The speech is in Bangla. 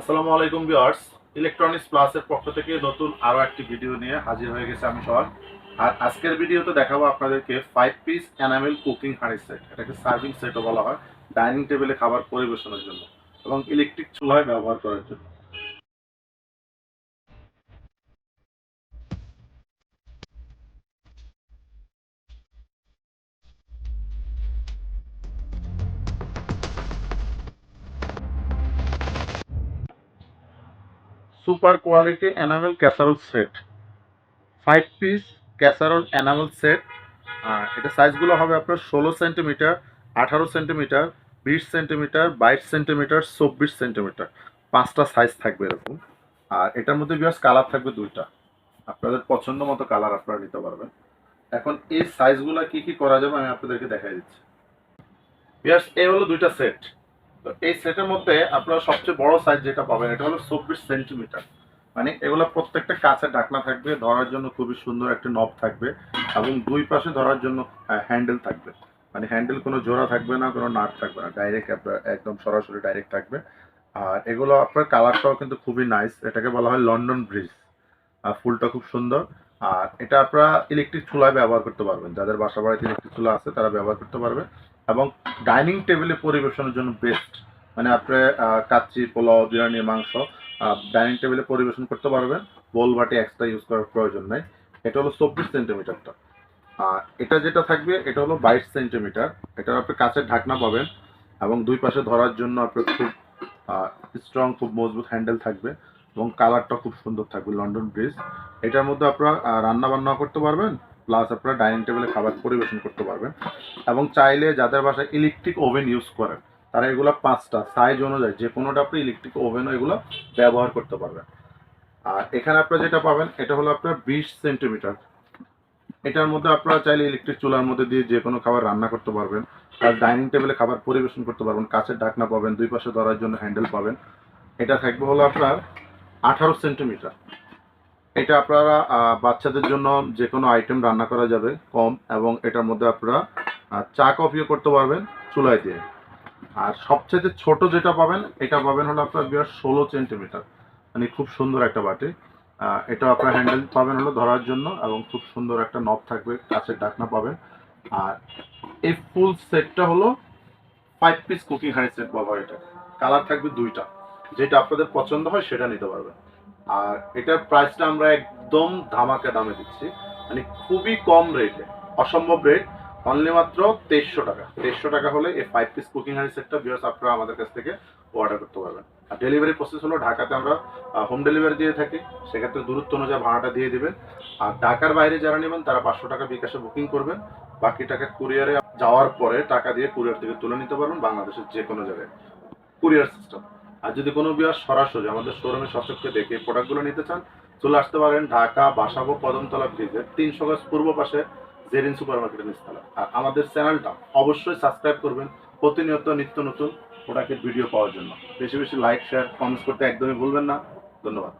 আসসালামু আলাইকুম ভিউয়ার্স ইলেকট্রনিক্স প্লাসের পক্ষ থেকে নতুন আরও একটি ভিডিও নিয়ে হাজির হয়ে গেছে আমি সবাই আর আজকের ভিডিওতে দেখাবো আপনাদেরকে ফাইভ পিস এনামেল কুকিং হাঁড়ি সেট এটাকে সার্ভিং সেটও বলা হয় ডাইনিং টেবিলে খাবার পরিবেশনের জন্য এবং ইলেকট্রিক চুলায় ব্যবহার করার জন্য। Super quality enamel casserole set. Five piece casserole enamel set. আর এটা সাইজগুলো হবে আপনার ষোলো সেন্টিমিটার, আঠারো সেন্টিমিটার, বিশ সেন্টিমিটার, বাইশ সেন্টিমিটার, চব্বিশ সেন্টিমিটার। পাঁচটা সাইজ থাকবে এরকম। আর এটার মধ্যে বিয়াস কালার থাকবে দুইটা। আপনাদের পছন্দ মতো কালার আপনারা নিতে পারবেন। এখন এই সাইজগুলো কি কি করা যাবে আমি আপনাদেরকে দেখাই দিচ্ছি। বিয়াস এই হলো দুইটা সেট তো এই সেটের মধ্যে আপনারা সবচেয়ে বড় সাইজ যেটা পাবেন, এটা হলো চব্বিশ সেন্টিমিটার মানে এগুলো প্রত্যেকটা কাছে ঢাকনা থাকবে, ধরার জন্য খুবই সুন্দর একটা নব থাকবে এবং দুই পাশে ধরার জন্য হ্যান্ডেল থাকবে। মানে হ্যান্ডেল কোনো জোড়া থাকবে না, কোনো নাট থাকবে না ডাইরেক্ট একদম সরাসরি ডাইরেক্ট থাকবে। আর এগুলো আপনার কালারটাও কিন্তু খুবই নাইস এটাকে বলা হয় লন্ডন ব্রিজ আর ফুলটা খুব সুন্দর। আর এটা আপনারা ইলেকট্রিক চুলায় ব্যবহার করতে পারবেন। যাদের বাসা বাড়িতে ইলেকট্রিক চুলা আছে, তারা ব্যবহার করতে পারবে। এবং ডাইনিং টেবিলে পরিবেশনের জন্য বেস্ট মানে আপনি কাচ্চি, পোলাও, বিরিয়ানি, মাংস ডাইনিং টেবিলে পরিবেশন করতে পারবেন। বোল বাটি এক্সট্রা ইউজ করার প্রয়োজন নেই। এটা হলো চব্বিশ সেন্টিমিটারটা আর এটা যেটা থাকবে, এটা হলো বাইশ সেন্টিমিটার এটার আপনি কাছের ঢাকনা পাবেন এবং দুই পাশে ধরার জন্য আপনার খুব স্ট্রং খুব মজবুত হ্যান্ডেল থাকবে এবং কালারটা খুব সুন্দর থাকবে লন্ডন ব্রিজ এটার মধ্যে আপনারা রান্না বান্না করতে পারবেন। প্লাস আপনারা ডাইনিং টেবিলে খাবার পরিবেশন করতে পারবেন। এবং চাইলে যাদের বাসায় ইলেকট্রিক ওভেন ইউজ করেন, তারা এগুলো পাঁচটা সাইজ অনুযায়ী যে কোনোটা আপনি ইলেকট্রিক ওভেনও এগুলো ব্যবহার করতে পারবেন। আর এখানে আপনারা যেটা পাবেন, এটা হলো আপনার বিশ সেন্টিমিটার এটার মধ্যে আপনারা চাইলে ইলেকট্রিক চুলার মধ্যে দিয়ে যে কোনো খাবার রান্না করতে পারবেন। আর ডাইনিং টেবিলে খাবার পরিবেশন করতে পারবেন কাছের ডাকনা পাবেন, দুই পাশে ধরার জন্য হ্যান্ডেল পাবেন। এটা থাকবে হলো আপনার আঠারো সেন্টিমিটার এটা আপনারা বাচ্চাদের জন্য যে কোনো আইটেম রান্না করা যাবে, কম, এবং এটার মধ্যে আপনারা চা কফিও করতে পারবেন চুলায় দিয়ে। আর সবচেয়ে ছোট যেটা পাবেন, এটা পাবেন হলো আপনার বিয়ার ষোলো সেন্টিমিটার মানে খুব সুন্দর একটা বাটি। এটা আপনার হ্যান্ডেল পাবেন হলো ধরার জন্য, এবং খুব সুন্দর একটা নব থাকবে কাছের ডাকনা পাবেন। আর এই ফুল সেটটা হলো ফাইভ পিস কুকিং হাঁড়ি সেট বাবা এটা। কালার থাকবে দুইটা। যেটা আপনাদের পছন্দ হয়, সেটা নিতে পারবেন। আর এটার প্রাইসটা আমরা একদম ধামাকা দামে দিচ্ছি। মানে খুবই কম রেটে অসম্ভব রেট অনলি মাত্র তেইশশো টাকা। তেইশশো টাকা হলে এই ফাইভ পিস কুকিং হাঁড়ি সেটটা বিয়ার্স আপনারা আমাদের কাছ থেকে অর্ডার করতে পারবেন। আর ডেলিভারি প্রসেস হলো ঢাকাতে আমরা হোম ডেলিভারি দিয়ে থাকি। সেক্ষেত্রে দূরত্ব অনুযায়ী ভাড়াটা দিয়ে দিবেন। আর ঢাকার বাইরে যারা নেবেন, তারা পাঁচশো টাকা বিকাশে বুকিং করবেন। বাকি টাকা কুরিয়ারে যাওয়ার পরে টাকা দিয়ে কুরিয়ার থেকে তুলে নিতে পারবেন বাংলাদেশের যে কোনো জায়গায়। কুরিয়ার সিস্টেম আর যদি কোনো বিয়ার সরাসরি আমাদের শোরুমে সচক্ষে দেখে প্রোডাক্টগুলো নিতে চান, চলে আসতে পারেন ঢাকা, বাসাবো কদমতলা ব্রিজের তিনশো গজ পূর্ব পাশে জেরিন সুপার মার্কেটের নিচতলা। আর আমাদের চ্যানেলটা অবশ্যই সাবস্ক্রাইব করবেন, প্রতিনিয়ত নিত্য নতুন প্রোডাক্টের ভিডিও পাওয়ার জন্য। বেশি বেশি লাইক শেয়ার কমেন্টস করতে একদমই ভুলবেন না। ধন্যবাদ।